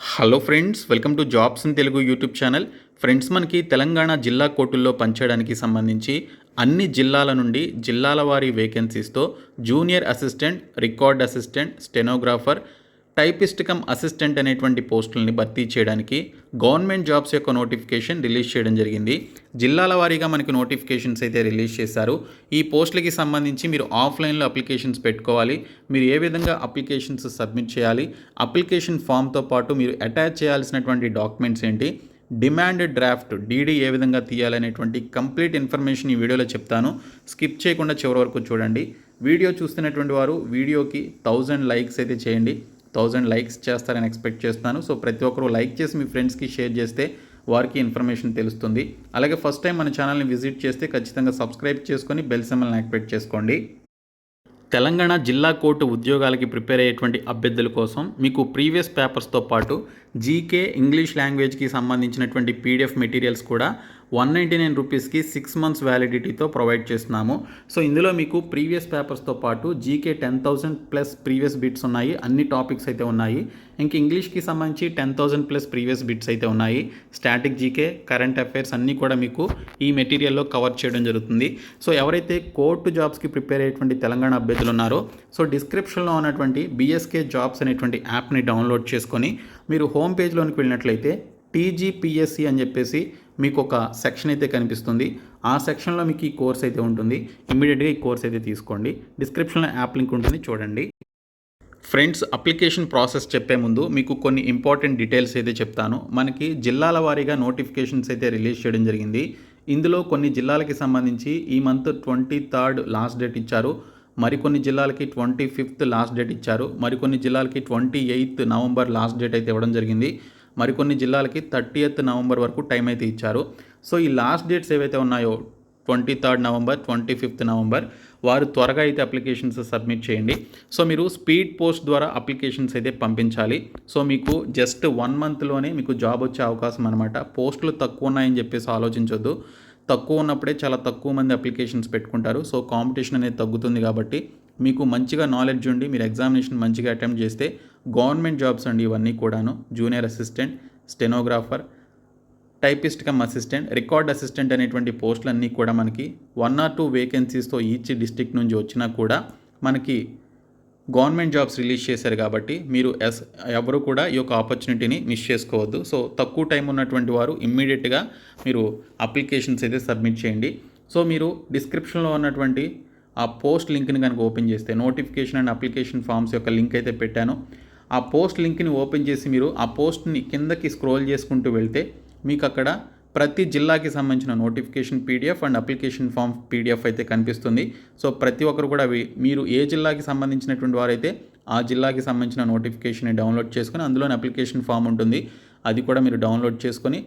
Hello friends welcome to jobs in Telugu YouTube channel. Friends మనకి తెలంగాణ జిల్లా కోర్టుల్లో పనిచేయడానికి సంబంధించి అన్ని జిల్లాల నుండి జిల్లాల వారీ వేకెన్సీస్తో junior assistant record assistant stenographer typist cum assistant అనేటువంటి పోస్టులని భర్తీ చేయడానికి గవర్నమెంట్ జాబ్స్ యొక్క నోటిఫికేషన్ రిలీజ్ చేయడం జరిగింది. జిల్లాల వారీగా మనకి నోటిఫికేషన్స్ అయితే రిలీజ్ చేశారు. ఈ పోస్టులకి సంబంధించి మీరు ఆఫ్లైన్లో అప్లికేషన్స్ పెట్టుకోవాలి. మీరు ఏ విధంగా అప్లికేషన్స్ సబ్మిట్ చేయాలి అప్లికేషన్ ఫామ్తో పాటు మీరు అటాచ్ చేయాల్సినటువంటి డాక్యుమెంట్స్ ఏంటి డిమాండ్ డ్రాఫ్ట్ డీడీ ఏ విధంగా తీయాలనేటువంటి కంప్లీట్ ఇన్ఫర్మేషన్ ఈ వీడియోలో చెప్తాను. స్కిప్ చేయకుండా చివరి వరకు చూడండి. వీడియో చూస్తున్నటువంటి వారు వీడియోకి థౌజండ్ లైక్స్ అయితే చేయండి. థౌజండ్ లైక్స్ చేస్తారని ఎక్స్పెక్ట్ చేస్తున్నాను. సో ప్రతి ఒక్కరూ లైక్ చేసి మీ ఫ్రెండ్స్కి షేర్ చేస్తే వారికి ఇన్ఫర్మేషన్ తెలుస్తుంది. అలాగే ఫస్ట్ టైం మన ఛానల్ని విజిట్ చేస్తే ఖచ్చితంగా సబ్స్క్రైబ్ చేసుకొని బెల్ సెమల్ని యాక్టివేట్ చేసుకోండి. తెలంగాణ జిల్లా కోర్టు ఉద్యోగాలకి ప్రిపేర్ అయ్యేటువంటి అభ్యర్థుల కోసం మీకు ప్రీవియస్ పేపర్స్తో పాటు జీకే ఇంగ్లీష్ లాంగ్వేజ్కి సంబంధించినటువంటి పీడిఎఫ్ మెటీరియల్స్ కూడా వన్ నైంటీ నైన్ రూపీస్కి సిక్స్ మంత్స్ వ్యాలిడిటీతో ప్రొవైడ్ చేస్తున్నాము. సో ఇందులో మీకు ప్రీవియస్ పేపర్స్తో పాటు GK ten thousand plus previous bits ఉన్నాయి. అన్ని టాపిక్స్ అయితే ఉన్నాయి. ఇంక ఇంగ్లీష్కి సంబంధించి ten thousand plus previous bits అయితే ఉన్నాయి. స్టాటిక్ జీకే కరెంట్ అఫైర్స్ అన్నీ కూడా మీకు ఈ మెటీరియల్లో కవర్ చేయడం జరుగుతుంది. సో ఎవరైతే కోర్టు జాబ్స్కి ప్రిపేర్ అయ్యేటువంటి తెలంగాణ అభ్యర్థులు ఉన్నారో సో డిస్క్రిప్షన్లో ఉన్నటువంటి బీఎస్కే జాబ్స్ అనేటువంటి యాప్ని డౌన్లోడ్ చేసుకొని మీరు హోమ్ పేజ్లోనికి వెళ్ళినట్లయితే టీజీపీఎస్సి అని చెప్పేసి మీకు ఒక సెక్షన్ అయితే కనిపిస్తుంది. ఆ సెక్షన్లో మీకు ఈ కోర్స్ అయితే ఉంటుంది. ఇమ్మీడియట్గా ఈ కోర్స్ అయితే తీసుకోండి. డిస్క్రిప్షన్లో యాప్ లింక్ ఉంటుంది. చూడండి. ఫ్రెండ్స్ అప్లికేషన్ ప్రాసెస్ చెప్పే ముందు మీకు కొన్ని ఇంపార్టెంట్ డీటెయిల్స్ అయితే చెప్తాను. మనకి జిల్లాల వారీగా నోటిఫికేషన్స్ అయితే రిలీజ్ చేయడం జరిగింది. ఇందులో కొన్ని జిల్లాలకి సంబంధించి ఈ month twenty third last date ఇచ్చారు. మరికొన్ని జిల్లాలకి ట్వంటీ ఫిఫ్త్ లాస్ట్ డేట్ ఇచ్చారు. మరికొన్ని జిల్లాలకి twenty eighth November last date అయితే ఇవ్వడం జరిగింది. మరికొన్ని జిల్లాలకి థర్టీ ఎయిత్ నవంబర్ వరకు టైం అయితే ఇచ్చారు. సో ఈ లాస్ట్ డేట్స్ ఏవైతే ఉన్నాయో twenty third November twenty fifth November వారు త్వరగా అయితే అప్లికేషన్స్ సబ్మిట్ చేయండి. సో మీరు స్పీడ్ పోస్ట్ ద్వారా అప్లికేషన్స్ అయితే పంపించాలి. సో మీకు జస్ట్ వన్ మంత్లోనే మీకు జాబ్ వచ్చే అవకాశం అనమాట పోస్టులు తక్కువ ఉన్నాయని చెప్పేసి ఆలోచించొద్దు. తక్కువ ఉన్నప్పుడే చాలా తక్కువ మంది అప్లికేషన్స్ పెట్టుకుంటారు. సో కాంపిటీషన్ అనేది తగ్గుతుంది కాబట్టి మీకు మంచిగా నాలెడ్జ్ ఉండి మీరు ఎగ్జామినేషన్ మంచిగా అటెంప్ట్ చేస్తే గవర్నమెంట్ జాబ్స్ అండి ఇవన్నీ కూడాను. Junior assistant stenographer typist cum assistant record assistant అనేటువంటి పోస్టులన్నీ కూడా మనకి వన్ ఆర్ టూ వేకెన్సీస్తో ఈచ్ డిస్టిక్ నుంచి వచ్చినా కూడా మనకి గవర్నమెంట్ జాబ్స్ రిలీజ్ చేశారు కాబట్టి మీరు ఎస్ ఎవరు కూడా ఈ యొక్క ఆపర్చునిటీని మిస్ చేసుకోవద్దు. సో తక్కువ టైం ఉన్నటువంటి వారు ఇమ్మీడియట్గా మీరు అప్లికేషన్స్ అయితే సబ్మిట్ చేయండి. సో మీరు డిస్క్రిప్షన్లో ఉన్నటువంటి ఆ పోస్ట్ లింక్ని కనుక ఓపెన్ చేస్తే నోటిఫికేషన్ అండ్ అప్లికేషన్ ఫామ్స్ యొక్క లింక్ అయితే పెట్టాను. ఆ పోస్ట్ లింక్ని ఓపెన్ చేసి మీరు ఆ పోస్ట్ని కిందకి స్క్రోల్ చేసుకుంటూ వెళ్తే మీకు అక్కడ ప్రతి జిల్లాకి సంబంధించిన notification PDF and application form PDF అయితే కనిపిస్తుంది. సో ప్రతి ఒక్కరు కూడా మీరు ఏ జిల్లాకి సంబంధించినటువంటి వారైతే ఆ జిల్లాకి సంబంధించిన నోటిఫికేషన్ని డౌన్లోడ్ చేసుకొని అందులోని అప్లికేషన్ ఫామ్ ఉంటుంది. అది కూడా మీరు డౌన్లోడ్ చేసుకొని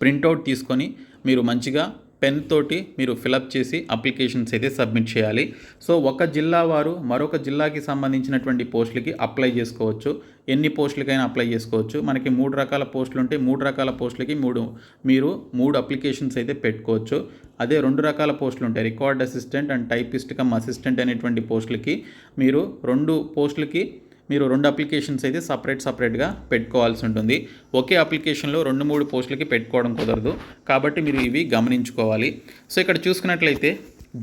ప్రింట్అవుట్ తీసుకొని మీరు మంచిగా పెన్ తోటి మీరు ఫిలప్ చేసి అప్లికేషన్స్ అయితే సబ్మిట్ చేయాలి. సో ఒక జిల్లా వారు మరొక జిల్లాకి సంబంధించినటువంటి పోస్టులకి అప్లై చేసుకోవచ్చు. ఎన్ని పోస్టులకైనా అప్లై చేసుకోవచ్చు. మనకి మూడు రకాల పోస్టులు ఉంటే మూడు రకాల పోస్టులకి మూడు మీరు మూడు అప్లికేషన్స్ అయితే పెట్టుకోవచ్చు. అదే రెండు రకాల పోస్టులు ఉంటాయి. Record assistant and typist cum assistant అనేటువంటి పోస్టులకి మీరు రెండు పోస్టులకి మీరు రెండు అప్లికేషన్స్ అయితే సపరేట్ సపరేట్గా పెట్టుకోవాల్సి ఉంటుంది. ఒకే అప్లికేషన్లో రెండు మూడు పోస్టులకి పెట్టుకోవడం కుదరదు. కాబట్టి మీరు ఇవి గమనించుకోవాలి. సో ఇక్కడ చూసుకున్నట్లయితే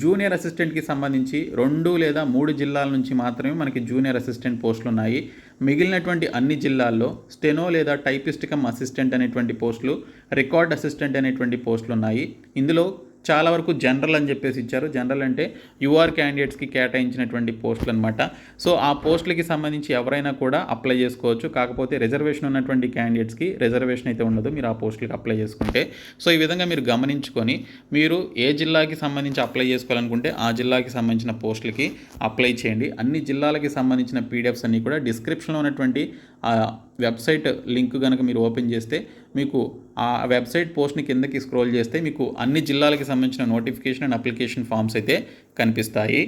జూనియర్ అసిస్టెంట్కి సంబంధించి రెండు లేదా మూడు జిల్లాల నుంచి మాత్రమే మనకి జూనియర్ అసిస్టెంట్ పోస్టులు ఉన్నాయి. మిగిలినటువంటి అన్ని జిల్లాల్లో స్టెనో లేదా టైపిస్ట్ కమ్ అసిస్టెంట్ అనేటువంటి పోస్టులు రికార్డ్ అసిస్టెంట్ అనేటువంటి పోస్టులు ఉన్నాయి. ఇందులో చాలా వరకు జనరల్ అని చెప్పేసి ఇచ్చారు. జనరల్ అంటే యూఆర్ క్యాండిడేట్స్కి కేటాయించినటువంటి పోస్టులు అనమాట సో ఆ పోస్టులకి సంబంధించి ఎవరైనా కూడా అప్లై చేసుకోవచ్చు. కాకపోతే రిజర్వేషన్ ఉన్నటువంటి క్యాండిడేట్స్కి రిజర్వేషన్ అయితే ఉండదు. మీరు ఆ పోస్టులకి అప్లై చేసుకుంటే. సో ఈ విధంగా మీరు గమనించుకొని మీరు ఏ జిల్లాకి సంబంధించి అప్లై చేసుకోవాలనుకుంటే ఆ జిల్లాకి సంబంధించిన పోస్టులకి అప్లై చేయండి. అన్ని జిల్లాలకి సంబంధించిన పీడిఎఫ్స్ అన్నీ కూడా డిస్క్రిప్షన్లో ఉన్నటువంటి ఆ వెబ్సైట్ లింక్ కనుక మీరు ఓపెన్ చేస్తే మీకు ఆ వెబ్సైట్ పోస్ట్ని కిందకి స్క్రోల్ చేస్తే మీకు అన్ని జిల్లాలకి సంబంధించిన నోటిఫికేషన్ అండ్ అప్లికేషన్ ఫామ్స్ అయితే కనిపిస్తాయి.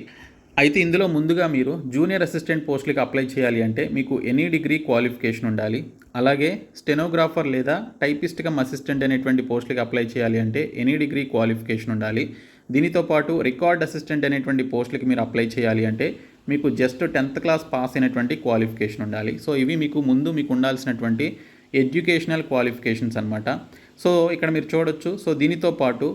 అయితే ఇందులో ముందుగా మీరు జూనియర్ అసిస్టెంట్ పోస్టులకి అప్లై చేయాలి అంటే మీకు ఎనీ డిగ్రీ క్వాలిఫికేషన్ ఉండాలి. అలాగే స్టెనోగ్రాఫర్ లేదా టైపిస్ట్ కమ్ అసిస్టెంట్ అనేటువంటి పోస్టులకి అప్లై చేయాలి అంటే ఎనీ డిగ్రీ క్వాలిఫికేషన్ ఉండాలి. దీనితో పాటు రికార్డ్ అసిస్టెంట్ అనేటువంటి పోస్టులకి మీరు అప్లై చేయాలి అంటే మీకు జస్ట్ టెన్త్ క్లాస్ పాస్ అయినటువంటి క్వాలిఫికేషన్ ఉండాలి. సో ఇవి మీకు ముందు మీకు ఉండాల్సినటువంటి ఎడ్యుకేషనల్ క్వాలిఫికేషన్స్ అనమాట సో ఇక్కడ మీరు చూడొచ్చు. సో దీనితో పాటు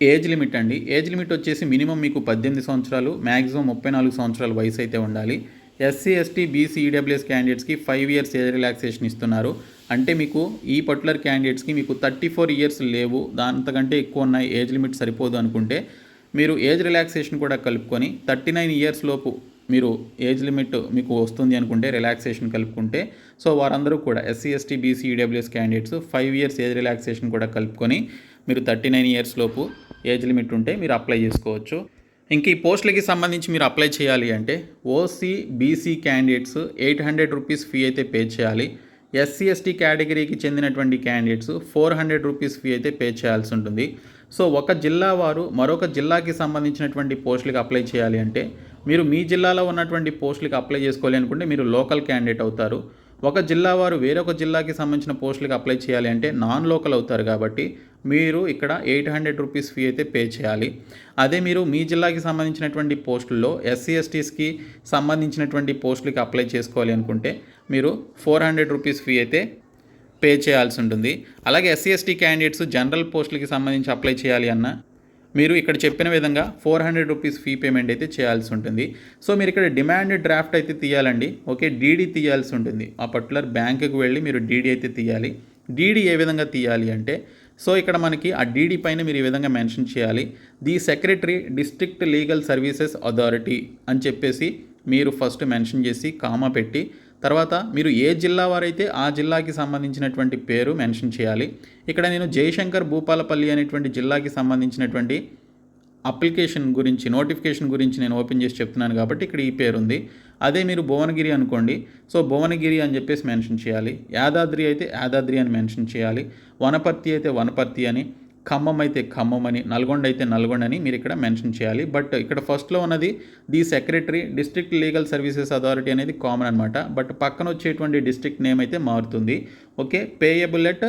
ఏజ్ లిమిట్ అండి. ఏజ్ లిమిట్ వచ్చేసి మినిమం మీకు పద్దెనిమిది సంవత్సరాలు మ్యాక్సిమం ముప్పై నాలుగు సంవత్సరాల వయసు అయితే ఉండాలి. ఎస్సీ ఎస్టీ బీసీ ఈడబ్ల్యూఎస్ క్యాండిడేట్స్కి ఫైవ్ ఇయర్స్ ఏజ్ రిలాక్సేషన్ ఇస్తున్నారు. అంటే మీకు ఈ పర్టికులర్ క్యాండిడేట్స్కి మీకు థర్టీ ఫోర్ ఇయర్స్ లేవు. దాంతకంటే ఎక్కువ ఉన్న ఏజ్ లిమిట్ సరిపోదు అనుకుంటే మీరు ఏజ్ రిలాక్సేషన్ కూడా కలుపుకొని థర్టీ నైన్ ఇయర్స్ లోపు మీరు ఏజ్ లిమిట్ మీకు వస్తుంది అనుకుంటే రిలాక్సేషన్ కలుపుకుంటే సో వారందరూ కూడా SC ST BC EWS candidates five years age relaxation కూడా కలుపుకొని మీరు థర్టీ నైన్ ఇయర్స్ లోపు ఏజ్ లిమిట్ ఉంటే మీరు అప్లై చేసుకోవచ్చు. ఇంక ఈ పోస్టులకి సంబంధించి మీరు అప్లై చేయాలి అంటే OC BC candidates eight hundred rupees fee అయితే పే చేయాలి. ఎస్సీ ఎస్టీ కేటగిరీకి చెందినటువంటి candidates four hundred rupees fee అయితే పే చేయాల్సి ఉంటుంది. సో ఒక జిల్లా వారు మరొక జిల్లాకి సంబంధించినటువంటి పోస్టులకు అప్లై చేయాలి అంటే మీరు మీ జిల్లాలో ఉన్నటువంటి పోస్టులకు అప్లై చేసుకోవాలి అనుకుంటే మీరు లోకల్ క్యాండిడేట్ అవుతారు. ఒక జిల్లా వారు వేరొక జిల్లాకి సంబంధించిన పోస్టులకు అప్లై చేయాలి అంటే నాన్ లోకల్ అవుతారు కాబట్టి మీరు ఇక్కడ ఎయిట్ హండ్రెడ్ రూపీస్ ఫీ అయితే పే చేయాలి. అదే మీరు మీ జిల్లాకి సంబంధించినటువంటి పోస్టుల్లో ఎస్సీ ఎస్టీస్కి సంబంధించినటువంటి పోస్టులకి అప్లై చేసుకోవాలి అనుకుంటే మీరు ఫోర్ హండ్రెడ్ రూపీస్ ఫీ అయితే పే చేయాల్సి ఉంటుంది. అలాగే ఎస్సీ ఎస్టీ క్యాండిడేట్స్ జనరల్ పోస్టులకి సంబంధించి అప్లై చేయాలి అన్న మీరు ఇక్కడ చెప్పిన విధంగా four hundred rupees fee payment అయితే చేయాల్సి ఉంటుంది. సో మీరు ఇక్కడ డిమాండ్ డ్రాఫ్ట్ అయితే తీయాలండి. ఓకే డీడీ తీయాల్సి ఉంటుంది. ఆ పర్టికులర్ బ్యాంకుకి వెళ్ళి మీరు డీడీ అయితే తీయాలి. డీడీ ఏ విధంగా తీయాలి అంటే సో ఇక్కడ మనకి ఆ డీడీ పైన మీరు ఈ విధంగా మెన్షన్ చేయాలి. The secretary district legal services authority అని చెప్పేసి మీరు ఫస్ట్ మెన్షన్ చేసి కామా పెట్టి తర్వాత మీరు ఏ జిల్లా వారైతే ఆ జిల్లాకి సంబంధించినటువంటి పేరు మెన్షన్ చేయాలి. ఇక్కడ నేను జయశంకర్ భూపాలపల్లి అనేటువంటి జిల్లాకి సంబంధించినటువంటి అప్లికేషన్ గురించి నోటిఫికేషన్ గురించి నేను ఓపెన్ చేసి చెప్తున్నాను కాబట్టి ఇక్కడ ఈ పేరు ఉంది అదే మీరు భువనగిరి అనుకోండి. సో భువనగిరి అని చెప్పేసి మెన్షన్ చేయాలి. యాదాద్రి అయితే యాదాద్రి అని మెన్షన్ చేయాలి. వనపర్తి అయితే వనపర్తి అని. ఖమ్మం అయితే ఖమ్మం అని నల్గొండ అయితే నల్గొండ అని మీరు ఇక్కడ మెన్షన్ చేయాలి. బట్ ఇక్కడ ఫస్ట్లో ఉన్నది the secretary district legal services authority అనేది కామన్ అనమాట బట్ పక్కన వచ్చేటువంటి డిస్ట్రిక్ట్ నేమ్ అయితే మారుతుంది. ఓకే పేయబుల్ ఎట్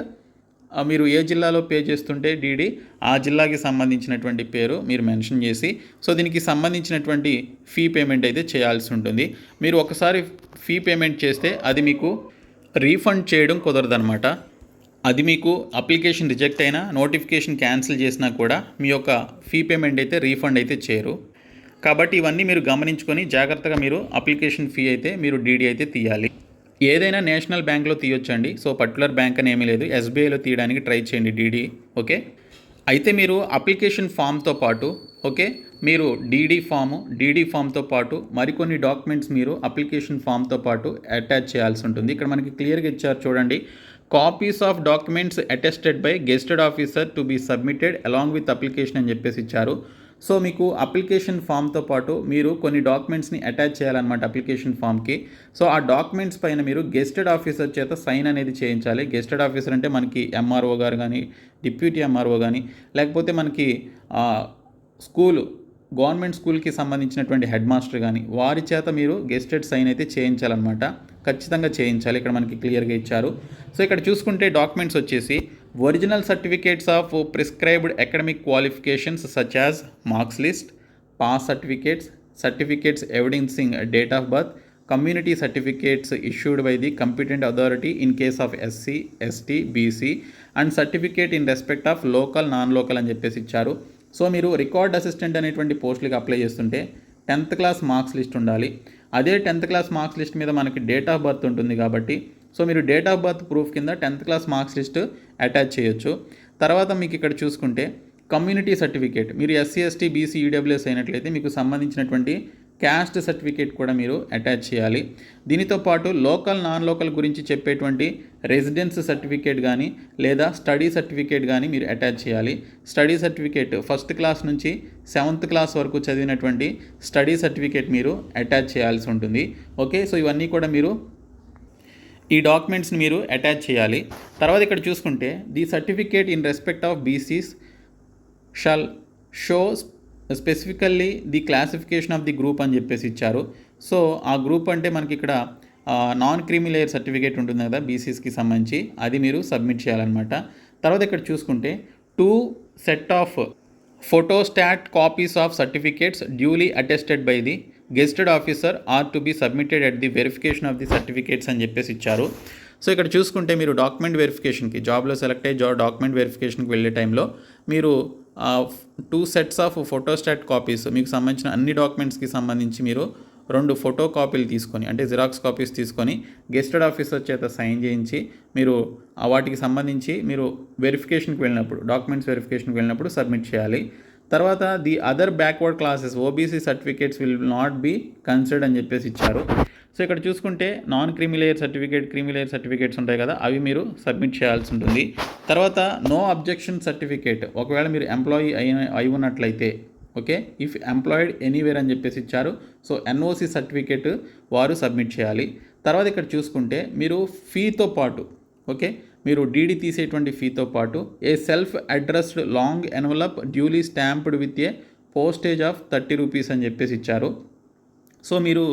మీరు ఏ జిల్లాలో పే చేస్తుంటే డీడీ ఆ జిల్లాకి సంబంధించినటువంటి పేరు మీరు మెన్షన్ చేసి సో దీనికి సంబంధించినటువంటి ఫీ పేమెంట్ అయితే చేయాల్సి ఉంటుంది. మీరు ఒకసారి ఫీ పేమెంట్ చేస్తే అది మీకు రీఫండ్ చేయడం కుదరదనమాట అది మీకు అప్లికేషన్ రిజెక్ట్ అయినా నోటిఫికేషన్ క్యాన్సిల్ చేసినా కూడా మీ యొక్క ఫీ పేమెంట్ అయితే రీఫండ్ అయితే చేయరు. కాబట్టి ఇవన్నీ మీరు గమనించుకొని జాగ్రత్తగా మీరు అప్లికేషన్ ఫీ అయితే మీరు డీడీ అయితే తీయాలి. ఏదైనా నేషనల్ బ్యాంక్లో తీయొచ్చండి. సో పర్టికులర్ బ్యాంక్ అని ఏమీ లేదు. ఎస్బీఐలో తీయడానికి ట్రై చేయండి డీడీ ఓకే? అయితే మీరు అప్లికేషన్ ఫామ్తో పాటు ఓకే? మీరు డీడీ ఫాము డీడీ ఫామ్తో పాటు మరికొన్ని డాక్యుమెంట్స్ మీరు అప్లికేషన్ ఫామ్తో పాటు అటాచ్ చేయాల్సి ఉంటుంది. ఇక్కడ మనకి క్లియర్గా ఇచ్చారు చూడండి. Copies of documents attested by gazetted officer to be submitted along with application అని చెప్పేసి ఇచ్చారు. సో మీకు అప్లికేషన్ ఫామ్తో పాటు మీరు కొన్ని డాక్యుమెంట్స్ని అటాచ్ చేయాలన్నమాట అప్లికేషన్ ఫామ్కి సో ఆ డాక్యుమెంట్స్ పైన మీరు గెస్టెడ్ ఆఫీసర్ చేత సైన్ అనేది చేయించాలి. గెస్టెడ్ ఆఫీసర్ అంటే మనకి ఎంఆర్ఓ గారు కానీ డిప్యూటీ ఎంఆర్ఓ కానీ లేకపోతే మనకి స్కూల్ స్కూలు గవర్నమెంట్ స్కూల్కి సంబంధించినటువంటి హెడ్ మాస్టర్ కానీ వారి చేత మీరు గెస్టెడ్ సైన్ అయితే చేయించాలన్నమాట. ఖచ్చితంగా చేయించాలి. ఇక్కడ మనకి క్లియర్గా ఇచ్చారు. సో ఇక్కడ చూసుకుంటే డాక్యుమెంట్స్ వచ్చేసి original certificates of prescribed academic qualifications such as marks list pass certificates certificates evidencing date of birth community certificates issued by the competent authority in case of SC ST BC and certificate in respect of local non local అని చెప్పేసి ఇచ్చారు. So మీరు record assistant అనేటువంటి పోస్టులకు apply చేస్తుంటే tenth class marks list ఉండాలి. అదే tenth class marks list మీద మనకి డేట్ ఆఫ్ బర్త్ ఉంటుంది కాబట్టి సో మీరు డేట్ ఆఫ్ బర్త్ ప్రూఫ్ కింద tenth class marks list attach చేయొచ్చు. తర్వాత మీకు ఇక్కడ చూసుకుంటే కమ్యూనిటీ సర్టిఫికేట్. మీరు ఎస్సీ ఎస్టీ బీసీ ఈడబ్ల్యూఎస్ అయినట్లయితే మీకు సంబంధించినటువంటి క్యాస్ట్ సర్టిఫికేట్ కూడా మీరు అటాచ్ చేయాలి. దీనితో పాటు లోకల్ నాన్ లోకల్ గురించి చెప్పేటువంటి రెసిడెన్స్ సర్టిఫికేట్ కానీ లేదా స్టడీ సర్టిఫికేట్ కానీ మీరు అటాచ్ చేయాలి. స్టడీ సర్టిఫికేట్ ఫస్ట్ క్లాస్ నుంచి సెవెంత్ క్లాస్ వరకు చదివినటువంటి స్టడీ సర్టిఫికేట్ మీరు అటాచ్ చేయాల్సి ఉంటుంది. ఓకే? సో ఇవన్నీ కూడా మీరు ఈ డాక్యుమెంట్స్ని మీరు అటాచ్ చేయాలి. తర్వాత ఇక్కడ చూసుకుంటే the certificate in respect of BCs shall show specifically the classification of the group అని చెప్పేసి ఇచ్చారు. సో ఆ గ్రూప్ అంటే మనకి ఇక్కడ నాన్ క్రీమీ లేయర్ సర్టిఫికేట్ ఉంటుంది కదా బీసీస్కి సంబంధించి. అది మీరు సబ్మిట్ చేయాలన్నమాట. తర్వాత ఇక్కడ చూసుకుంటే two set of photostat copies of certificates duly attested by the gazetted officer are to be submitted at the verification of the certificates అని చెప్పేసి ఇచ్చారు. సో ఇక్కడ చూసుకుంటే మీరు డాక్యుమెంట్ వెరిఫికేషన్కి జాబ్లో సెలెక్ట్ అయ్యి జాబ్ డాక్యుమెంట్ వెరిఫికేషన్కి వెళ్ళే టైంలో మీరు two sets of photostat copies. మీకు సంబంధించిన అన్ని డాక్యుమెంట్స్కి సంబంధించి మీరు రెండు ఫోటో కాపీలు తీసుకొని అంటే జిరాక్స్ కాపీస్ తీసుకొని గెస్టెడ్ ఆఫీసర్ చేత సైన్ చేయించి మీరు వాటికి సంబంధించి మీరు వెరిఫికేషన్కి వెళ్ళినప్పుడు డాక్యుమెంట్స్ వెరిఫికేషన్కి వెళ్ళినప్పుడు సబ్మిట్ చేయాలి. తర్వాత the other backward classes OBC certificates will not be considered అని చెప్పేసి ఇచ్చారు. సో ఇక్కడ చూసుకుంటే non creamy layer certificate creamy layer certificates ఉంటాయి కదా అవి మీరు సబ్మిట్ చేయాల్సి ఉంటుంది. తర్వాత నో అబ్జెక్షన్ సర్టిఫికేట్. ఒకవేళ మీరు ఎంప్లాయీ అయిన అయి ఉన్నట్లయితే ఓకే? ఇఫ్ ఎంప్లాయిడ్ ఎనీవేర్ అని చెప్పేసి ఇచ్చారు. సో ఎన్ఓసి సర్టిఫికేట్ వారు సబ్మిట్ చేయాలి. తర్వాత ఇక్కడ చూసుకుంటే మీరు ఫీతో పాటు ఓకే? మీరు డీడీ తీసేటువంటి ఫీతో పాటు a self addressed long envelope duly stamped with a postage of thirty rupees అని చెప్పేసి ఇచ్చారు. సో మీరు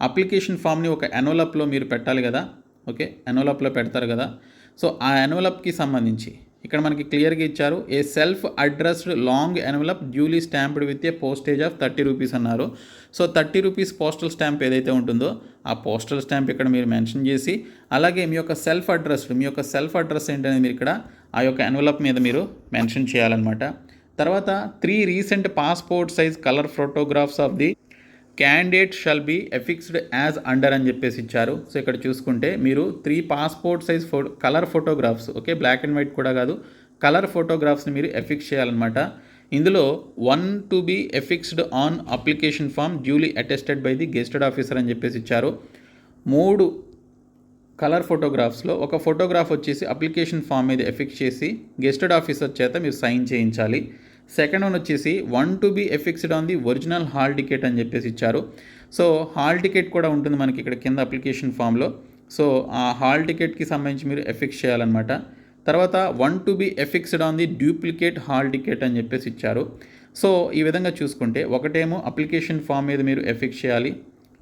అప్లికేషన్ ఫామ్ని ఒక ఎనోలప్లో మీరు పెట్టాలి కదా ఓకే? ఎనోలప్లో పెడతారు కదా. సో ఆ ఎనోలప్కి సంబంధించి ఇక్కడ మనకి క్లియర్గా ఇచ్చారు a self addressed long envelope duly stamped with a postage of thirty rupees అన్నారు. So thirty rupees postal stamp ఏదైతే ఉంటుందో ఆ పోస్టల్ స్టాంప్ ఇక్కడ మీరు మెన్షన్ చేసి అలాగే మీ యొక్క సెల్ఫ్ అడ్రస్డ్ మీ యొక్క సెల్ఫ్ అడ్రస్ ఏంటనేది మీరు ఇక్కడ ఆ యొక్క ఎన్వలప్ మీద మీరు మెన్షన్ చేయాలన్నమాట. తర్వాత three recent passport size colour photographs of the candidate shall be affixed as under అని చెప్పేసి ఇచ్చారు. సో ఇక్కడ చూసుకుంటే మీరు త్రీ పాస్పోర్ట్ సైజ్ ఫో colour photographs okay black and white కూడా కాదు కలర్ ఫోటోగ్రాఫ్స్ని మీరు ఎఫిక్స్ చేయాలన్నమాట. ఇందులో one to be affixed on application form duly attested by the gazetted officer అని చెప్పేసి ఇచ్చారు. మూడు కలర్ ఫోటోగ్రాఫ్స్లో ఒక ఫోటోగ్రాఫ్ వచ్చేసి అప్లికేషన్ ఫామ్ మీద ఎఫిక్స్ చేసి గెస్టెడ్ ఆఫీసర్ చేత మీరు సైన్ చేయించాలి. సెకండ్ వన్ వచ్చేసి one to be affixed on the original hall ticket అని చెప్పేసి ఇచ్చారు. సో హాల్ టికెట్ కూడా ఉంటుంది మనకి ఇక్కడ కింద అప్లికేషన్ ఫామ్లో. సో ఆ హాల్ టికెట్కి సంబంధించి మీరు ఎఫిక్స్ చేయాలన్నమాట. తర్వాత one to be affixed on the duplicate hall ticket అని చెప్పేసి ఇచ్చారు. సో ఈ విధంగా చూసుకుంటే ఒకటేమో అప్లికేషన్ ఫామ్ మీద మీరు ఎఫిక్స్ చేయాలి.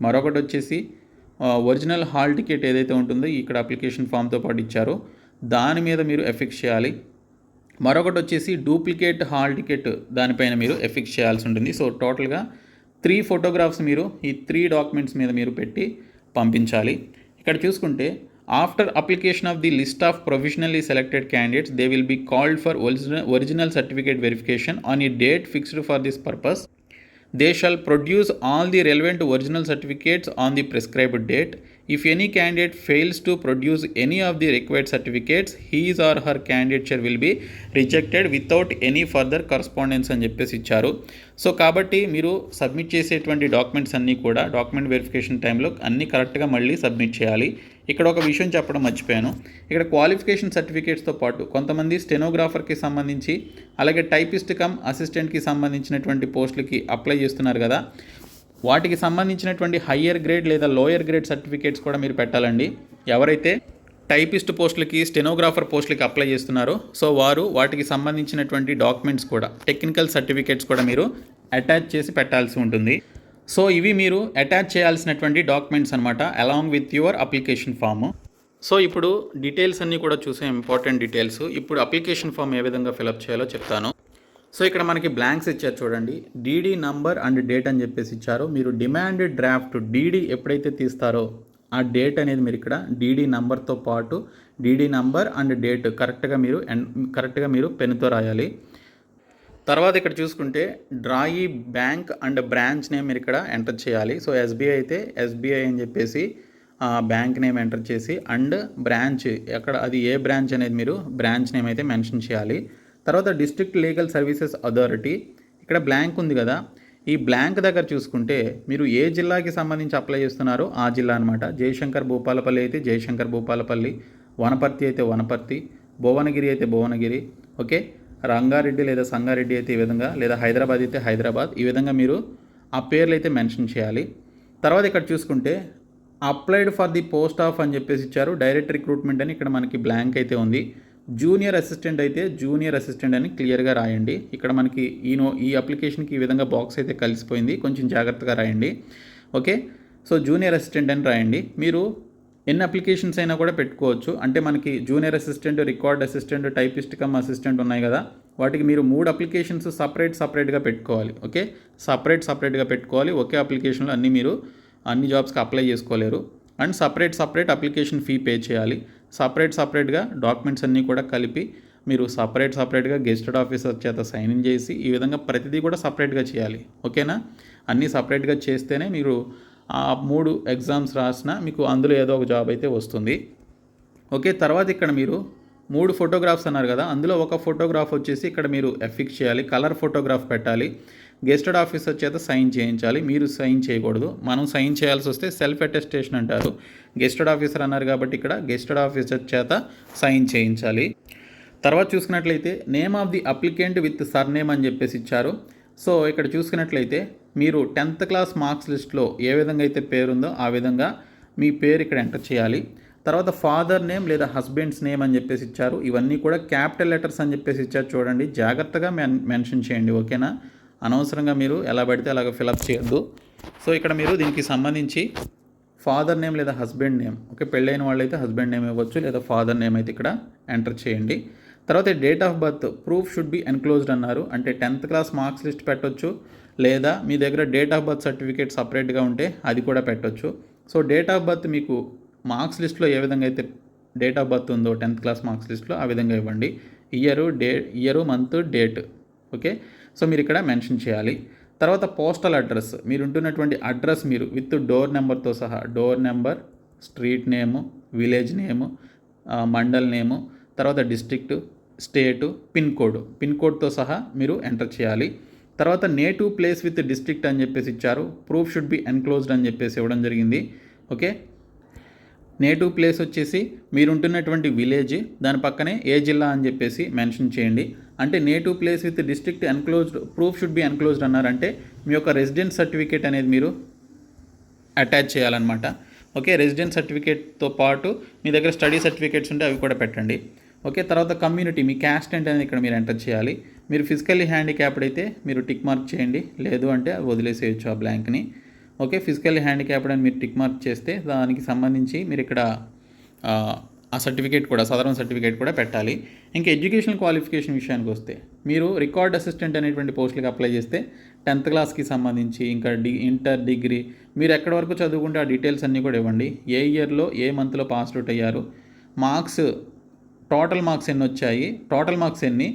మరొకటి వచ్చేసి ఒరిజినల్ హాల్ టికెట్ ఏదైతే ఉంటుందో ఇక్కడ అప్లికేషన్ ఫామ్తో పాటు ఇచ్చారో దాని మీద మీరు ఎఫిక్స్ చేయాలి. మరొకటి వచ్చేసి డూప్లికేట్ హాల్ టికెట్ దానిపైన మీరు ఎఫిక్స్ చేయాల్సి ఉంటుంది సో టోటల్గా త్రీ ఫోటోగ్రాఫ్స్ మీరు ఈ త్రీ డాక్యుమెంట్స్ మీద మీరు పెట్టి పంపించాలి. ఇక్కడ చూసుకుంటే after application of the list of provisionally selected candidates they will be called for original original certificate verification on ఈ date fixed for this purpose. They shall produce all the relevant original certificates on the prescribed date. If any candidate fails to produce any of the required certificates, his or her candidature will be rejected without any further correspondence అని చెప్పేసి ఇచ్చారు. So కాబట్టి మీరు submit చేసేటువంటి documents అన్నీ కూడా document verification టైంలో అన్నీ కరెక్ట్గా మళ్ళీ సబ్మిట్ చేయాలి. ఇక్కడ ఒక విషయం చెప్పడం మర్చిపోయాను. ఇక్కడ క్వాలిఫికేషన్ సర్టిఫికేట్స్తో పాటు కొంతమంది స్టెనోగ్రాఫర్కి సంబంధించి అలాగే టైపిస్ట్ కమ్ అసిస్టెంట్కి సంబంధించినటువంటి పోస్టులకి అప్లై చేస్తున్నారు కదా. వాటికి సంబంధించినటువంటి హయ్యర్ గ్రేడ్ లేదా లోయర్ గ్రేడ్ సర్టిఫికేట్స్ కూడా మీరు పెట్టాలండి. ఎవరైతే టైపిస్ట్ పోస్టులకి స్టెనోగ్రాఫర్ పోస్టులకి అప్లై చేస్తున్నారో సో వారు వాటికి సంబంధించినటువంటి డాక్యుమెంట్స్ కూడా టెక్నికల్ సర్టిఫికేట్స్ కూడా మీరు అటాచ్ చేసి పెట్టాల్సి ఉంటుంది. సో ఇవి మీరు అటాచ్ చేయాల్సినటువంటి డాక్యుమెంట్స్ అనమాట along with your application form. So ఇప్పుడు డీటెయిల్స్ అన్నీ కూడా చూసే ఇంపార్టెంట్ డీటెయిల్స్. ఇప్పుడు అప్లికేషన్ ఫామ్ ఏ విధంగా ఫిలప్ చేయాలో చెప్తాను. సో ఇక్కడ మనకి బ్లాంక్స్ ఇచ్చారు చూడండి. డీడీ నంబర్ అండ్ డేట్ అని చెప్పేసి ఇచ్చారు. మీరు డిమాండ్ డ్రాఫ్ట్ డీడీ ఎప్పుడైతే తీస్తారో ఆ డేట్ అనేది మీరు ఇక్కడ డీడీ నంబర్తో పాటు డీడీ నంబర్ అండ్ డేట్ కరెక్ట్గా మీరు కరెక్ట్గా మీరు పెన్తో రాయాలి. తర్వాత ఇక్కడ చూసుకుంటే drawee bank and branch name మీరు ఇక్కడ ఎంటర్ చేయాలి. సో ఎస్బీఐ అయితే ఎస్బీఐ అని చెప్పేసి బ్యాంక్ నేమ్ ఎంటర్ చేసి అండ్ బ్రాంచ్ ఎక్కడ అది ఏ బ్రాంచ్ అనేది మీరు బ్రాంచ్ నేమ్ అయితే మెన్షన్ చేయాలి. తర్వాత డిస్ట్రిక్ట్ లీగల్ సర్వీసెస్ అథారిటీ ఇక్కడ బ్లాంక్ ఉంది కదా. ఈ బ్లాంక్ దగ్గర చూసుకుంటే మీరు ఏ జిల్లాకి సంబంధించి అప్లై చేస్తున్నారో ఆ జిల్లా అనమాట జయశంకర్ భూపాలపల్లి అయితే జయశంకర్ భూపాలపల్లి వనపర్తి అయితే వనపర్తి భువనగిరి అయితే భువనగిరి ఓకే? రంగారెడ్డి లేదా సంగారెడ్డి అయితే ఈ విధంగా లేదా హైదరాబాద్ అయితే హైదరాబాద్. ఈ విధంగా మీరు ఆ పేర్లు అయితే మెన్షన్ చేయాలి. తర్వాత ఇక్కడ చూసుకుంటే applied for the post of అని చెప్పేసి ఇచ్చారు. డైరెక్ట్ రిక్రూట్మెంట్ అని ఇక్కడ మనకి బ్లాంక్ అయితే ఉంది. జూనియర్ అసిస్టెంట్ అయితే జూనియర్ అసిస్టెంట్ అని క్లియర్గా రాయండి. ఇక్కడ మనకి ఈనో ఈ అప్లికేషన్కి ఈ విధంగా బాక్స్ అయితే కలిసిపోయింది. కొంచెం జాగ్రత్తగా రాయండి. ఓకే? సో జూనియర్ అసిస్టెంట్ అని రాయండి. మీరు ఎన్ని అప్లికేషన్స్ అయినా కూడా పెట్టుకోవచ్చు. అంటే మనకి junior assistant record assistant typist cum assistant ఉన్నాయి కదా. వాటికి మీరు మూడు అప్లికేషన్స్ సపరేట్ సపరేట్గా పెట్టుకోవాలి. ఓకే? సపరేట్ సపరేట్గా పెట్టుకోవాలి. ఒకే అప్లికేషన్లో అన్నీ మీరు అన్ని జాబ్స్కి అప్లై చేసుకోలేరు. And separate separate application fee pay చేయాలి. సపరేట్ సపరేట్గా డాక్యుమెంట్స్ అన్నీ కూడా కలిపి మీరు సపరేట్ సపరేట్గా గెస్టెడ్ ఆఫీసర్ చేత సైన్ ఇన్ చేసి ఈ విధంగా ప్రతిదీ కూడా సపరేట్గా చేయాలి. ఓకేనా? అన్నీ సపరేట్గా చేస్తేనే మీరు ఆ మూడు ఎగ్జామ్స్ రాసినా మీకు అందులో ఏదో ఒక జాబ్ అయితే వస్తుంది. ఓకే తర్వాత ఇక్కడ మీరు మూడు ఫోటోగ్రాఫ్స్ అన్నారు కదా అందులో ఒక ఫోటోగ్రాఫ్ వచ్చేసి ఇక్కడ మీరు ఎఫిక్స్ చేయాలి కలర్ ఫోటోగ్రాఫ్ పెట్టాలి. గెస్టెడ్ ఆఫీసర్ చేత సైన్ చేయించాలి. మీరు సైన్ చేయకూడదు. మనం సైన్ చేయాల్సి వస్తే సెల్ఫ్ అటెస్టేషన్ అంటారు. గెస్టెడ్ ఆఫీసర్ అన్నారు కాబట్టి ఇక్కడ గెస్టెడ్ ఆఫీసర్ చేత సైన్ చేయించాలి. తర్వాత చూసుకున్నట్లయితే name of the applicant with surname అని చెప్పేసి ఇచ్చారు. సో ఇక్కడ చూసుకున్నట్లయితే మీరు టెన్త్ క్లాస్ మార్క్స్ లిస్ట్లో ఏ విధంగా అయితే పేరుందో ఆ విధంగా మీ పేరు ఇక్కడ ఎంటర్ చేయాలి. తర్వాత ఫాదర్ నేమ్ లేదా హస్బెండ్స్ నేమ్ అని చెప్పేసి ఇచ్చారు. ఇవన్నీ కూడా క్యాపిటల్ లెటర్స్ అని చెప్పేసి ఇచ్చారు. చూడండి జాగ్రత్తగా మెన్ మెన్షన్ చేయండి. ఓకేనా? అనవసరంగా మీరు ఎలా పడితే అలాగ ఫిలప్ చేయొద్దు. సో ఇక్కడ మీరు దీనికి సంబంధించి ఫాదర్ నేమ్ లేదా హస్బెండ్ నేమ్ ఓకే పెళ్ళైన వాళ్ళైతే హస్బెండ్ నేమ్ ఇవ్వచ్చు లేదా ఫాదర్ నేమ్ అయితే ఇక్కడ ఎంటర్ చేయండి. తర్వాత date of birth proof should be enclosed అన్నారు. అంటే టెన్త్ క్లాస్ మార్క్స్ లిస్ట్ పెట్టొచ్చు లేదా మీ దగ్గర డేట్ ఆఫ్ బర్త్ సర్టిఫికేట్ సపరేట్గా ఉంటే అది కూడా పెట్టొచ్చు. సో డేట్ ఆఫ్ బర్త్ మీకు మార్క్స్ లిస్ట్లో ఏ విధంగా అయితే డేట్ ఆఫ్ బర్త్ ఉందో టెన్త్ క్లాస్ మార్క్స్ లిస్ట్లో ఆ విధంగా ఇవ్వండి. Year day year month date okay. So మీరు ఇక్కడ మెన్షన్ చేయాలి. తర్వాత పోస్టల్ అడ్రస్ మీరు ఉంటున్నటువంటి అడ్రస్ మీరు విత్ డోర్ నెంబర్తో సహా door number street name village name mandal name తర్వాత district state pin code pin కోడ్తో సహా మీరు ఎంటర్ చేయాలి. తర్వాత నేటివ్ ప్లేస్ విత్ డిస్ట్రిక్ట్ అని చెప్పేసి ఇచ్చారు. ప్రూఫ్ షుడ్ బి ఎన్క్లోజ్డ్ అని చెప్పేసి ఇవ్వడం జరిగింది. ఓకే? నేటివ్ ప్లేస్ వచ్చేసి మీరు ఉంటున్నటువంటి విలేజ్ దాని పక్కనే ఏ జిల్లా అని చెప్పేసి మెన్షన్ చేయండి. అంటే native place with district enclosed proof should be enclosed అన్నారంటే మీ యొక్క రెసిడెన్స్ సర్టిఫికేట్ అనేది మీరు అటాచ్ చేయాలన్నమాట. ఓకే రెసిడెన్స్ సర్టిఫికేట్తో పాటు మీ దగ్గర స్టడీ సర్టిఫికేట్స్ ఉంటే అవి కూడా పెట్టండి. ఓకే తర్వాత కమ్యూనిటీ మీ క్యాస్ట్ ఏంటి అనేది ఇక్కడ మీరు ఎంటర్ చేయాలి. మీరు ఫిజికల్లీ హ్యాండిక్యాప్డ్ అయితే మీరు టిక్ మార్క్ చేయండి. లేదు అంటే వదిలేసేయచ్చు ఆ బ్లాంక్ని ఓకే ఫిజికల్లీ హ్యాండిక్యాప్డ్ అని మీరు టిక్ మార్క్ చేస్తే దానికి సంబంధించి మీరు ఇక్కడ ఆ సర్టిఫికేట్ కూడా సాధారణ సర్టిఫికేట్ కూడా పెట్టాలి. ఇంకా ఎడ్యుకేషన్ క్వాలిఫికేషన్ విషయానికి వస్తే మీరు రికార్డ్ అసిస్టెంట్ అనేటువంటి పోస్టులకు అప్లై చేస్తే టెన్త్ క్లాస్కి సంబంధించి ఇంకా డి ఇంటర్ డిగ్రీ మీరు ఎక్కడి వరకు చదువుకుంటే ఆ డీటెయిల్స్ అన్నీ కూడా ఇవ్వండి. ఏ ఇయర్లో ఏ మంత్లో పాస్ అవుట్ అయ్యారు మార్క్స్ టోటల్ మార్క్స్ ఎన్ని వచ్చాయి టోటల్ మార్క్స్ ఎన్ని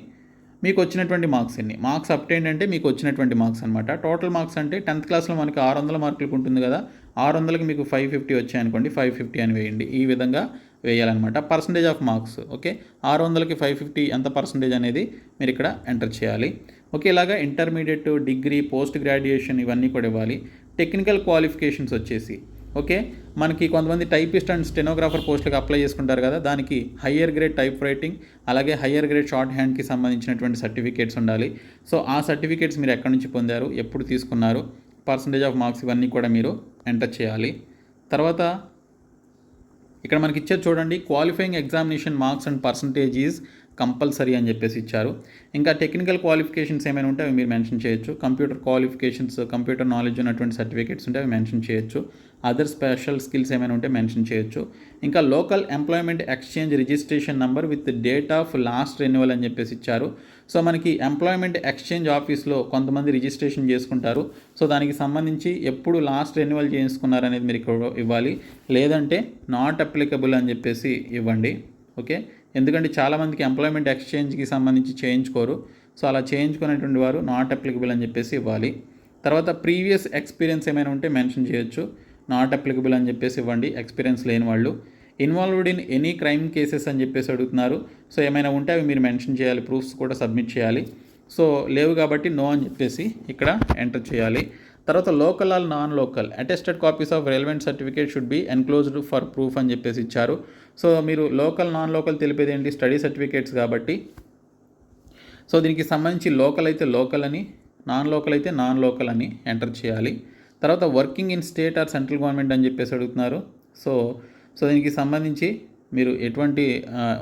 మీకు వచ్చినటువంటి మార్క్స్ ఎన్ని. మార్క్స్ అప్టైండ్ అంటే మీకు వచ్చినటువంటి మార్క్స్ అనమాట టోటల్ మార్క్స్ అంటే టెన్త్ క్లాస్లో మనకి ఆరు వందల మార్కులకు ఉంటుంది కదా ఆరు వందలకి మీకు ఫైవ్ ఫిఫ్టీ వచ్చాయి అనుకోండి ఫైవ్ ఫిఫ్టీ అని వేయండి. ఈ విధంగా వేయాలన్నమాట. పర్సంటేజ్ ఆఫ్ మార్క్స్ ఓకే ఆరు వందలకి ఫైవ్ ఫిఫ్టీ ఎంత పర్సంటేజ్ అనేది మీరు ఇక్కడ ఎంటర్ చేయాలి. ఓకే ఇలాగా ఇంటర్మీడియట్ డిగ్రీ పోస్ట్ గ్రాడ్యుయేషన్ ఇవన్నీ కూడా ఇవ్వాలి. టెక్నికల్ క్వాలిఫికేషన్స్ వచ్చేసి ఓకే మనకి కొంతమంది టైపిస్ట్ అండ్ స్టెనోగ్రాఫర్ పోస్టులకు అప్లై చేసుకుంటారు కదా దానికి హయ్యర్ గ్రేడ్ టైప్ రైటింగ్ అలాగే హయ్యర్ గ్రేడ్ షార్ట్ హ్యాండ్కి సంబంధించినటువంటి సర్టిఫికేట్స్ ఉండాలి. సో ఆ సర్టిఫికేట్స్ మీరు ఎక్కడి నుంచి పొందారు ఎప్పుడు తీసుకున్నారు పర్సంటేజ్ ఆఫ్ మార్క్స్ ఇవన్నీ కూడా మీరు ఎంటర్ చేయాలి. తర్వాత ఇక్కడ మనకి ఇచ్చారు చూడండి qualifying examination marks and percentage is compulsory అని చెప్పేసి ఇచ్చారు. ఇంకా టెక్నికల్ క్వాలిఫికేషన్స్ ఏమైనా ఉంటే అవి మీరు మెన్షన్ చేయొచ్చు. కంప్యూటర్ క్వాలిఫికేషన్స్ కంప్యూటర్ నాలెడ్జ్ ఉన్నటువంటి సర్టిఫికేట్స్ ఉంటే అవి మెన్షన్ చేయొచ్చు. అదర్ స్పెషల్ స్కిల్స్ ఏమైనా ఉంటే మెన్షన్ చేయొచ్చు. ఇంకా local employment exchange registration number with date of last renewal అని చెప్పేసి ఇచ్చారు. సో మనకి ఎంప్లాయ్మెంట్ ఎక్స్చేంజ్ ఆఫీస్లో కొంతమంది రిజిస్ట్రేషన్ చేసుకుంటారు. సో దానికి సంబంధించి ఎప్పుడు లాస్ట్ రెన్యువల్ చేసుకున్నారనేది మీరు ఇక్కడ ఇవ్వాలి. లేదంటే నాట్ అప్లికబుల్ అని చెప్పేసి ఇవ్వండి. ఓకే? ఎందుకంటే చాలామందికి ఎంప్లాయ్మెంట్ ఎక్స్చేంజ్కి సంబంధించి చేయించుకోరు. సో అలా చేయించుకునేటువంటి వారు నాట్ అప్లికబుల్ అని చెప్పేసి ఇవ్వాలి. తర్వాత ప్రీవియస్ ఎక్స్పీరియన్స్ ఏమైనా ఉంటే మెన్షన్ చేయొచ్చు. నాట్ అప్లికబుల్ అని చెప్పేసి ఇవ్వండి. ఎక్స్పీరియన్స్ లేని వాళ్ళు. Involved in any crime cases అని చెప్పేసి అడుగుతున్నారు. సో ఏమైనా ఉంటే అవి మీరు మెన్షన్ చేయాలి ప్రూఫ్స్ కూడా సబ్మిట్ చేయాలి. సో లేవు కాబట్టి నో అని చెప్పేసి ఇక్కడ ఎంటర్ చేయాలి. తర్వాత local all non local attested copies of relevant certificate should be enclosed for proof అని చెప్పేసి ఇచ్చారు. సో మీరు లోకల్ నాన్ లోకల్ తెలిపేది ఏంటి? స్టడీ సర్టిఫికేట్స్ కాబట్టి. సో దీనికి సంబంధించి లోకల్ అయితే లోకల్ అని నాన్ లోకల్ అయితే నాన్ లోకల్ అని ఎంటర్ చేయాలి. తర్వాత working in state or central government అని చెప్పేసి అడుగుతున్నారు. సో సో దీనికి సంబంధించి మీరు ఎటువంటి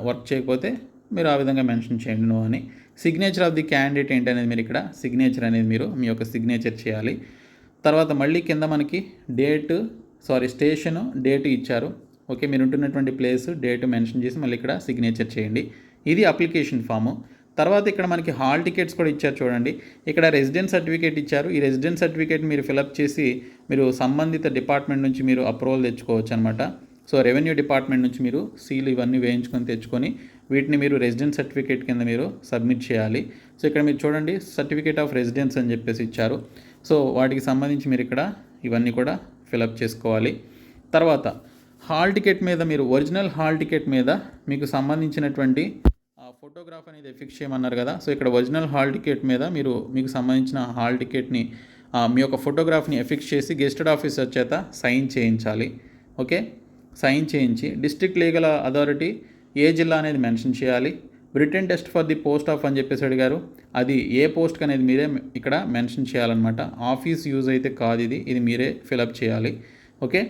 వర్క్ చేయకపోతే మీరు ఆ విధంగా మెన్షన్ చేయండి నో అని. సిగ్నేచర్ ఆఫ్ ది క్యాండిడేట్ ఏంటి అనేది మీరు ఇక్కడ సిగ్నేచర్ అనేది మీరు మీ యొక్క సిగ్నేచర్ చేయాలి. తర్వాత మళ్ళీ కింద మనకి డేట్ సారీ స్టేషను డేట్ ఇచ్చారు. ఓకే మీరు ఉంటున్నటువంటి ప్లేస్ డేట్ మెన్షన్ చేసి మళ్ళీ ఇక్కడ సిగ్నేచర్ చేయండి. ఇది అప్లికేషన్ ఫాము తర్వాత ఇక్కడ మనకి హాల్ టికెట్స్ కూడా ఇచ్చారు చూడండి. ఇక్కడ రెసిడెంట్ సర్టిఫికేట్ ఇచ్చారు. ఈ రెసిడెంట్ సర్టిఫికేట్ మీరు ఫిలప్ చేసి మీరు సంబంధిత డిపార్ట్మెంట్ నుంచి మీరు అప్రూవల్ తెచ్చుకోవచ్చు అనమాట సో రెవెన్యూ డిపార్ట్మెంట్ నుంచి మీరు సీలు ఇవన్నీ వేయించుకొని తెచ్చుకొని వీటిని మీరు రెసిడెన్స్ సర్టిఫికేట్ కింద మీరు సబ్మిట్ చేయాలి. సో ఇక్కడ మీరు చూడండి సర్టిఫికేట్ ఆఫ్ రెసిడెన్స్ అని చెప్పేసి ఇచ్చారు. సో వాటికి సంబంధించి మీరు ఇక్కడ ఇవన్నీ కూడా ఫిలప్ చేసుకోవాలి. తర్వాత హాల్ టికెట్ మీద మీరు ఒరిజినల్ హాల్ టికెట్ మీద మీకు సంబంధించినటువంటి ఫోటోగ్రాఫ్ అనేది ఫిక్స్ చేయమన్నారు కదా. సో ఇక్కడ ఒరిజినల్ హాల్ టికెట్ మీద మీరు మీకు సంబంధించిన హాల్ టికెట్ని మీ యొక్క ఫోటోగ్రాఫ్ని ఎఫిక్స్ చేసి గెస్టెడ్ ఆఫీసర్ చేత సైన్ చేయించాలి. ఓకే? సైన్ చేయించి డిస్ట్రిక్ట్ లీగల్ అథారిటీ ఏ జిల్లా అనేది మెన్షన్ చేయాలి. Written test for the post of అని చెప్పేసి అడిగారు. అది ఏ పోస్ట్కి అనేది మీరే ఇక్కడ మెన్షన్ చేయాలన్నమాట. ఆఫీస్ యూజ్ అయితే కాదు ఇది. ఇది మీరే ఫిలప్ చేయాలి. Okay?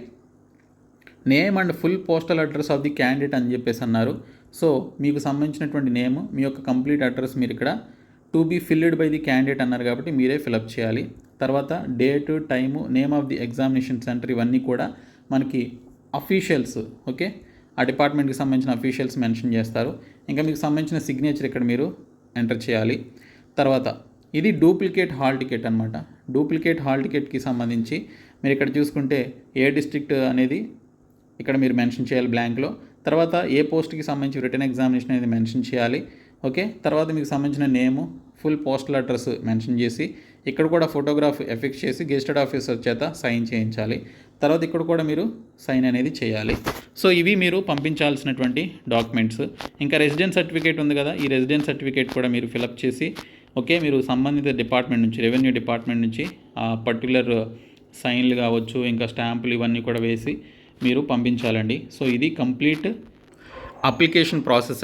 Name and full postal address of the candidate అని చెప్పేసి అన్నారు. సో మీకు సంబంధించినటువంటి నేమ్ మీ యొక్క కంప్లీట్ అడ్రస్ మీరు ఇక్కడ to be filled by the candidate అన్నారు కాబట్టి మీరే ఫిలప్ చేయాలి. తర్వాత date time name of the examination centre ఇవన్నీ కూడా మనకి అఫీషియల్స్ ఓకే? ఆ డిపార్ట్మెంట్కి సంబంధించిన అఫీషియల్స్ మెన్షన్ చేస్తారు. ఇంకా మీకు సంబంధించిన సిగ్నేచర్ ఇక్కడ మీరు ఎంటర్ చేయాలి. తర్వాత ఇది డూప్లికేట్ హాల్ టికెట్ అనమాట డూప్లికేట్ హాల్ టికెట్కి సంబంధించి మీరు ఇక్కడ చూసుకుంటే ఏ డిస్ట్రిక్ట్ అనేది ఇక్కడ మీరు మెన్షన్ చేయాలి బ్లాంక్లో. తర్వాత ఏ పోస్ట్కి సంబంధించి రిటర్న్ ఎగ్జామినేషన్ అనేది మెన్షన్ చేయాలి. ఓకే? తర్వాత మీకు సంబంధించిన name full postal address mention చేసి ఇక్కడ కూడా ఫోటోగ్రాఫ్ ఎఫెక్ట్ చేసి గెస్టెడ్ ఆఫీసర్ చేత సైన్ చేయించాలి. తర్వాత ఇక్కడ కూడా మీరు సైన్ అనేది చేయాలి. సో ఇవి మీరు పంపించాల్సినటువంటి డాక్యుమెంట్స్. ఇంకా రెసిడెన్స్ సర్టిఫికేట్ ఉంది కదా ఈ రెసిడెన్స్ సర్టిఫికేట్ కూడా మీరు ఫిలప్ చేసి ఓకే మీరు సంబంధిత డిపార్ట్మెంట్ నుంచి రెవెన్యూ డిపార్ట్మెంట్ నుంచి ఆ పర్టికులర్ సైన్లు కావచ్చు ఇంకా స్టాంపులు ఇవన్నీ కూడా వేసి మీరు పంపించాలండి. సో ఇది కంప్లీట్ అప్లికేషన్ ప్రాసెస్